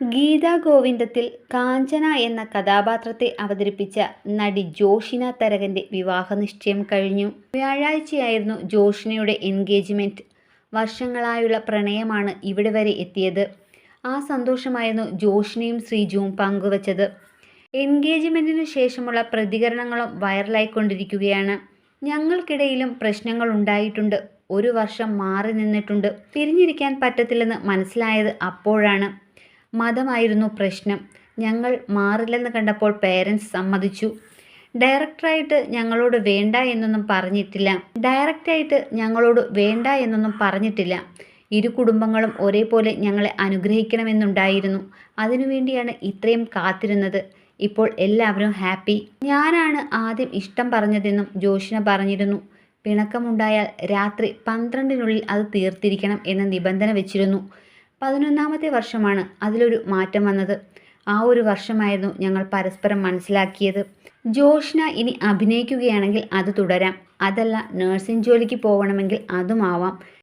ഗീതാ ഗോവിന്ദത്തിൽ കാഞ്ചന എന്ന കഥാപാത്രത്തെ അവതരിപ്പിച്ച നടി ജോഷിന തരകന്റെ വിവാഹ നിശ്ചയം കഴിഞ്ഞു. വ്യാഴാഴ്ചയായിരുന്നു ജോഷിനയുടെ എൻഗേജ്മെന്റ് വർഷങ്ങളായുള്ള പ്രണയമാണ് ഇവിടെ വരെ എത്തിയത്. ആ സന്തോഷമായിരുന്നു ജോഷിനയും ശ്രീജുവും പങ്കുവച്ചത്. എൻഗേജ്മെന്റിനു ശേഷമുള്ള പ്രതികരണങ്ങളും വൈറലായിക്കൊണ്ടിരിക്കുകയാണ്. ഞങ്ങൾക്കിടയിലും പ്രശ്നങ്ങൾ ഉണ്ടായിട്ടുണ്ട്. ഒരു വർഷം മാറി നിന്നിട്ടുണ്ട്. പിരിഞ്ഞിരിക്കാൻ പറ്റത്തില്ലെന്ന് മനസ്സിലായത് അപ്പോഴാണ്. മതമായിരുന്നു പ്രശ്നം. ഞങ്ങൾ മാറില്ലെന്ന് കണ്ടപ്പോൾ പേരൻസ് സമ്മതിച്ചു. ഡയറക്ടറായിട്ട് ഞങ്ങളോട് വേണ്ട എന്നൊന്നും പറഞ്ഞിട്ടില്ല. ഡയറക്റ്റായിട്ട് ഞങ്ങളോട് വേണ്ട എന്നൊന്നും പറഞ്ഞിട്ടില്ല. ഇരു കുടുംബങ്ങളും ഒരേപോലെ ഞങ്ങളെ അനുഗ്രഹിക്കണമെന്നുണ്ടായിരുന്നു. അതിനുവേണ്ടിയാണ് ഇത്രയും കാത്തിരുന്നത്. ഇപ്പോൾ എല്ലാവരും ഹാപ്പി ഞാനാണ് ആദ്യം ഇഷ്ടം പറഞ്ഞതെന്നും ജോഷിന പറഞ്ഞിരുന്നു. പിണക്കമുണ്ടായാൽ രാത്രി പന്ത്രണ്ടിനുള്ളിൽ അത് തീർത്തിരിക്കണം എന്ന നിബന്ധന വെച്ചിരുന്നു. പതിനൊന്നാമത്തെ വർഷമാണ് അതിലൊരു മാറ്റം വന്നത്. ആ ഒരു വർഷമായിരുന്നു ഞങ്ങൾ പരസ്പരം മനസ്സിലാക്കിയത്. ജോഷ്ന ഇനി അഭിനയിക്കുകയാണെങ്കിൽ അത് തുടരാം. അതല്ല നഴ്സിംഗ് ജോലിക്ക് പോകണമെങ്കിൽ അതുമാവാം.